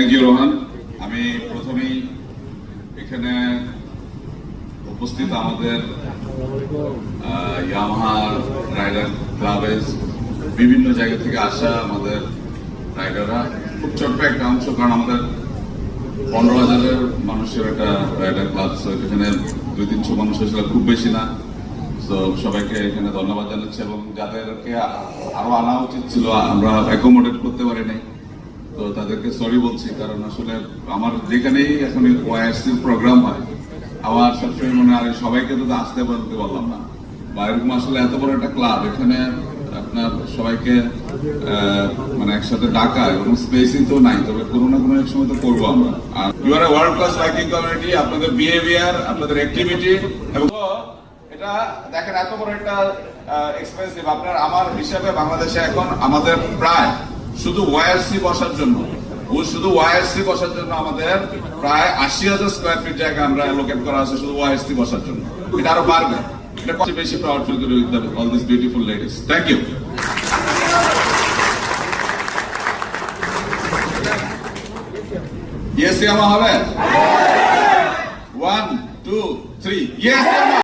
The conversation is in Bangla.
থ্যাংক ইউ রোহান আমি প্রথমেই এখানে উপস্থিত আমাদের ইয়ামাহা রাইডার ক্লাবের বিভিন্ন জায়গা থেকে আসা আমাদের রাইডাররা খুব ছোট্ট একটা অংশ, কারণ আমাদের পনেরো হাজারের মানুষের একটা রাইডার ক্লাব এখানে দুই তিনশো মানুষ আসলে খুব বেশি না। তো সবাইকে এখানে ধন্যবাদ জানাচ্ছি এবং যাদেরকে আরও আনা উচিত ছিল, আমরা অ্যাকোমোডেট করতে পারি নাই তো তাদেরকে সরি বলছি, কারণ আসলে আমার যেখানেই এখন ওয়াইআরসির প্রোগ্রাম হয়, আমার সবসময় মনে হয় সবাইকে তো আসতে বলতে পারলাম না। বা এরকম আসলে এত বড় একটা ক্লাব এখানে আপনার সবাইকে মানে একসাথে ডাকা এবং স্পেসিং তো নাই, তবে কোনো না কোনো এক সময় তো করব আমরা। আর you are world class biking community আপনাদের বিহেভিয়ার আপনাদের অ্যাক্টিভিটি এবং এটা দেখেন, এত বড় একটা এক্সপেন্সিভ আপনার, আমার হিসাবে বাংলাদেশে এখন আমাদের প্রায় শুধু ওয়াইআরসি বসার জন্য। ও শুধু ওয়াইআরসি বসার জন্য আমাদের প্রায় আশি হাজার স্কোয়ার ফিট জায়গা আমরা লোকেট করা আছে শুধু ওয়াইআরসি বসার জন্য। এটা আরও বাড়বে। এটা কত বেশি প্রাউড ফিল করি with all this beautiful ladies thank you yes আমার হবে? One two three yes